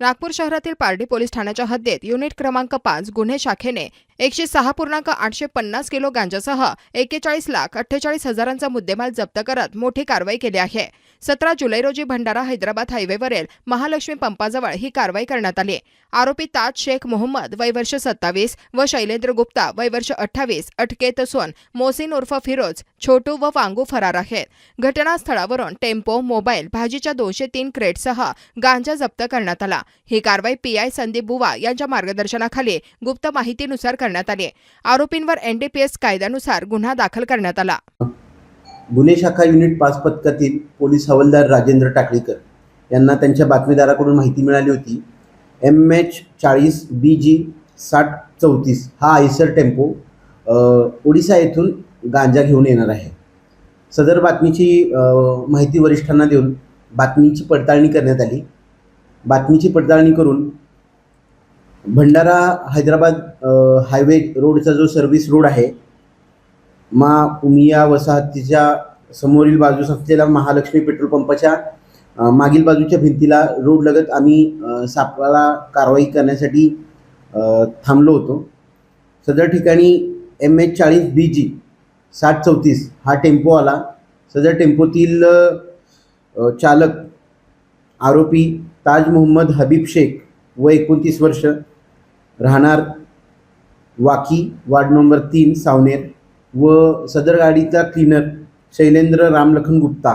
नागपूर शहरातील पारडी पोलीस ठाण्याच्या हद्दीत युनिट क्रमांक पाच गुन्हे शाखेने एकशे सहा पूर्णांक आठशे पन्नास किलो गांजासह एकेचाळीस लाख अठ्ठेचाळीस हजारांचा मुद्देमाल जप्त करत मोठी कारवाई केली आहे. सतरा जुलै रोजी भंडारा हैदराबाद हायवेवरील महालक्ष्मी पंपाजवळ ही कारवाई करण्यात आली. आरोपी ताज शेख मोहम्मद वयवर्ष सत्तावीस व शैलेंद्र गुप्ता वयवर्ष अठ्ठावीस अटकेत असून मोसिन उर्फ फिरोज छोटू व वांगू फरार आहेत. घटनास्थळावरून टेम्पो मोबाईल भाजीच्या दोनशे तीन क्रेटसह गांजा जप्त करण्यात आला. ही कारवाई पीआय संदीप बुवा यांच्या मार्गदर्शनाखाली गुप्त माहितीनुसार करण्यात आली. आरोपींवर एनडीपीएस कायद्यानुसार गुन्हा दाखल करण्यात आला. गुन्हे शाखा युनिट पाच पथकातील पोलीस हवालदार राजेंद्र टाकळीकर यांना त्यांच्या बातमीदाराकडून माहिती मिळाली होती. एम एच चाळीस बी जी साठ चौतीस हा आयसर टेम्पो ओडिसा येथून गांजा घेऊन येणार आहे. सदर बातमीची माहिती वरिष्ठांना देऊन बातमीची पडताळणी करण्यात आली. बातमीची पडताळणी करून भंडारा हैदराबाद हायवे रोडचा जो सर्व्हिस रोड आहे मा उमिया वसाहतीच्या समोरील बाजूस असलेल्या महालक्ष्मी पेट्रोल पंपाच्या मागील बाजूच्या भिंतीला रोड लगत आम्ही सापळाला कारवाई करण्यासाठी थांबलो होतो. सदर ठिकाणी एम एच चाळीस बी जी साठ चौतीस हा टेम्पो आला. सदर टेम्पोतील चालक आरोपी ताज मोहम्मद हबीब शेख व एकोणतीस वर्ष राहणार वाकी वार्ड नंबर तीन सावनेर व सदर गाडीचा क्लीनर शैलेंद्र रामलखन गुप्ता.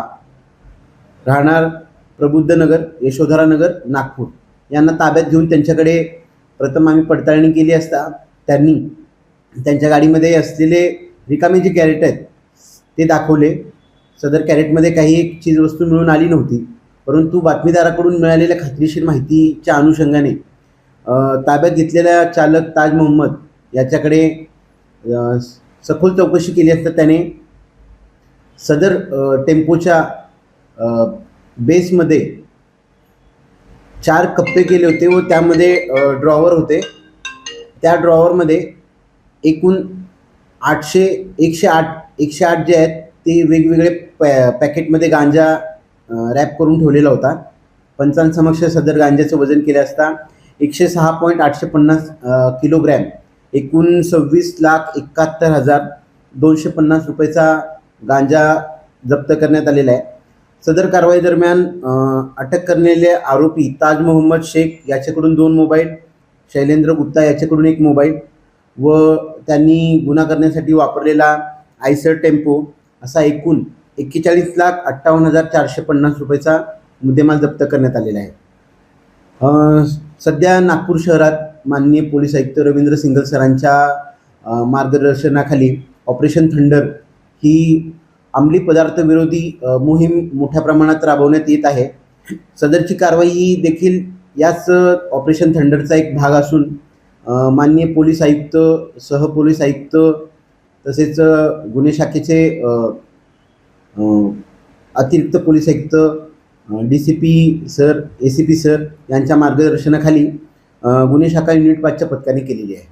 राहणार प्रबुद्धनगर यशोधरानगर नागपूर. यांना ताब्यात घेऊन त्यांच्याकडे प्रथम आम्ही पडताळणी केली असता त्यांनी त्यांच्या गाडीमध्ये असलेले रिकामे जे कॅरेट आहेत ते दाखवले. सदर कॅरेटमध्ये काही एक चीजवस्तू मिळून आली नव्हती. परंतु बातमीदाराकडून मिळालेल्या खात्रीशीर माहितीच्या अनुषंगाने ताब्यात घेतलेल्या चालक ताज मोहम्मद याच्याकडे सखोल चौकशी केली असता त्याने सदर टेम्पोच्या बेसमध्ये चार कप्पे केले होते व त्यामध्ये ड्रॉवर होते. त्या ड्रॉवरमध्ये एकूण आठशे एकशे आठ एकशे आठ जे आहेत ते वेगवेगळे पॅ पॅकेटमध्ये गांजा रॅप करून ठेवलेला होता. पंचांसमक्ष सदर गांजाचं वजन केले असता एकशे सहा पॉईंट आठशे पन्नास किलोग्रॅम एकूण सव्वीस लाख एकाहत्तर हजार दोनशे पन्नास रुपयेचा गांजा जप्त करण्यात आलेला आहे. सदर कारवाई दरम्यान अटक करलेले आरोपी ताज मोहम्मद शेख याच्याकडून दोन मोबाईल शैलेंद्र गुप्ता याच्याकडून एक मोबाईल व त्यांनी गुन्हा करण्यासाठी वापरलेला आयसर टेम्पो असा एकूण एक्केचाळीस लाख अठ्ठावन्न हजार चारशे पन्नास रुपयेचा मुद्देमाल जप्त करण्यात आलेला आहे. सध्या नागपूर शहरात माननीय पोलीस आयुक्त रवींद्र सिंगल सरांच्या मार्गदर्शनाखाली ऑपरेशन थंडर ही अंमली पदार्थ विरोधी मोहीम मोठ्या प्रमाणात राबवण्यात येत आहे. सदरची कारवाई ही देखील याच ऑपरेशन थंडरचा एक भाग असून माननीय पोलीस आयुक्त सहपोलीस आयुक्त तसेच गुन्हे शाखेचे अतिरिक्त पोलीस आयुक्त D C P sir A C P sir यांच्या मार्गदर्शनाखाली गुन्हे शाखा युनिट पाचच्या पथकाने केलेली आहे.